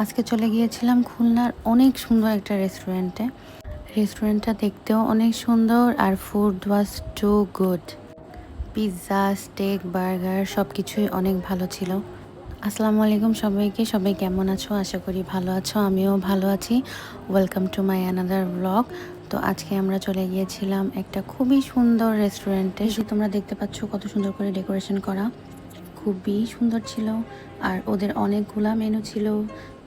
আজকে চলে গিয়েছিলাম খুলনার অনেক সুন্দর একটা রেস্টুরেন্টে রেস্টুরেন্টটা দেখতেও অনেক সুন্দর আর food was too good pizza steak burger সব কিছুই অনেক ভালো ছিল। আসসালামু আলাইকুম সবাইকে, সবাই কেমন আছো? আশা করি ভালো আছো, আমিও ভালো আছি। Welcome to my another blog তো আজকে আমরা চলে গিয়েছিলাম একটা খুবই সুন্দর রেস্টুরেন্টে তোমরা দেখতে পাচ্ছ কত সুন্দর করে ডেকোরেশন করা। খুবই সুন্দর ছিল। আর ওদের অনেকগুলা মেনু ছিল।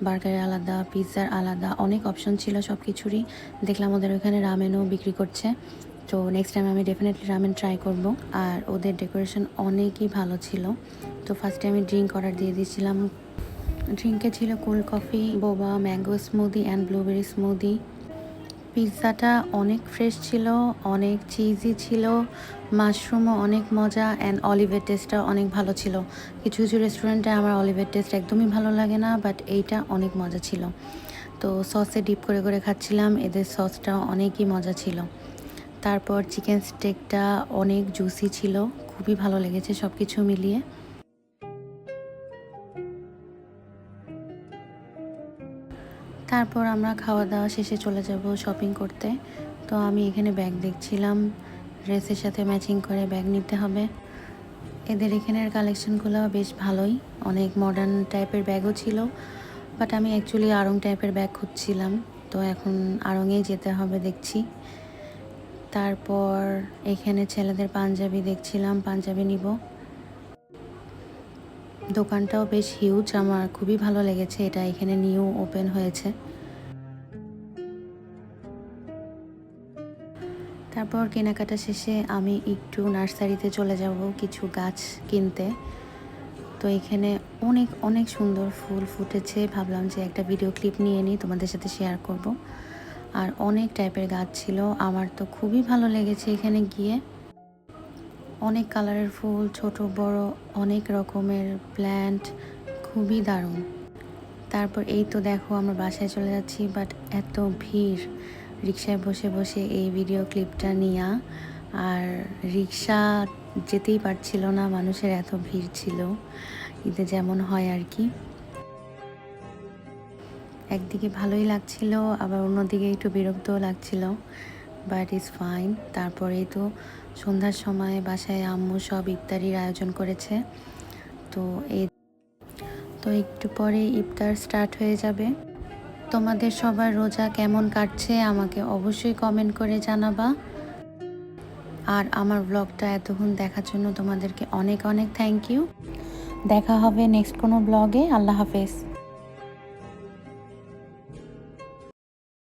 বার্গারের আলাদা, পিৎজার আলাদা, অনেক অপশন ছিল সব কিছুরই দেখলাম ওদের ওখানে রামেনও বিক্রি করছে। তো নেক্সট টাইম আমি ডেফিনেটলি রামেন ট্রাই করব। আর ওদের ডেকোরেশন অনেকই ভালো ছিল। তো ফার্স্টে আমি ড্রিঙ্ক অর্ডার দিয়ে দিয়েছিলাম। ড্রিঙ্কে ছিল cold coffee boba mango smoothie and blueberry smoothie পিৎজাটা অনেক ফ্রেশ ছিল, অনেক চিজি ছিল। মাশরুমও অনেক মজা অ্যান্ড অলিভের টেস্টটা অনেক ভালো ছিল। কিছু কিছু রেস্টুরেন্টে আমার অলিভের টেস্ট একদমই ভালো লাগে না বাট এইটা অনেক মজা ছিল। তো সসে ডিপ করে করে খাচ্ছিলাম, এদের সসটাও অনেকই মজা ছিল। তারপর চিকেন স্টেকটা অনেক জুসি ছিল, খুবই ভালো লেগেছে সব কিছু মিলিয়ে। তারপর আমরা খাওয়া দাওয়া শেষে চলে যাব শপিং করতে। তো আমি এখানে ব্যাগ দেখছিলাম। ড্রেসের সাথে ম্যাচিং করে ব্যাগ নিতে হবে। এদের এখানের কালেকশনগুলো বেশ ভালোই। অনেক মডার্ন টাইপের ব্যাগও ছিল বাট আমি অ্যাকচুয়ালি আরং টাইপের ব্যাগ খুঁজছিলাম। তো এখন আড়ংয়েই যেতে হবে দেখছি। তারপর এখানে ছেলেদের পাঞ্জাবি দেখছিলাম, পাঞ্জাবি নিব। দোকানটাও বেশ হিউজ আমার খুবই ভালো লেগেছে। এটা এখানে নিউ ওপেন হয়েছে। তারপর কেনাকাটা শেষে আমি একটু নার্সারিতে চলে যাব কিছু গাছ কিনতে। তো এখানে অনেক অনেক সুন্দর ফুল ফুটেছে। ভাবলাম যে একটা ভিডিও ক্লিপ নিয়ে নিই, তোমাদের সাথে শেয়ার করব। আর অনেক টাইপের গাছ ছিল। আমার তো খুবই ভালো লেগেছে এখানে গিয়ে। অনেক কালারের ফুল, ছোট, বড়, অনেক রকমের প্ল্যান্ট খুবই দারুণ। তারপর এই তো দেখো আমরা বাসায় চলে যাচ্ছি বাট এত ভিড়। রিক্সায় বসে বসে এই ভিডিও ক্লিপটা নিয়া, আর রিক্সা যেতেই পারছিল না, মানুষের এত ভিড় ছিল। ঈদে যেমন হয় আর কি। একদিকে ভালোই লাগছিল, আবার অন্যদিকে একটু বিরক্তও লাগছিল বাট ইজ ফাইন তারপরে তো সন্ধ্যার সময় বাসায় আম্মু সব ইফতারির আয়োজন করেছে, তো এই তো একটু পরে ইফতার স্টার্ট হয়ে যাবে। তোমাদের সবার রোজা কেমন কাটছে আমাকে অবশ্যই কমেন্ট করে জানাবা। আর আমার ব্লগটা এতক্ষণ দেখার জন্য তোমাদেরকে অনেক অনেক থ্যাংক ইউ দেখা হবে নেক্সট কোনো ব্লগে আল্লাহ হাফেজ।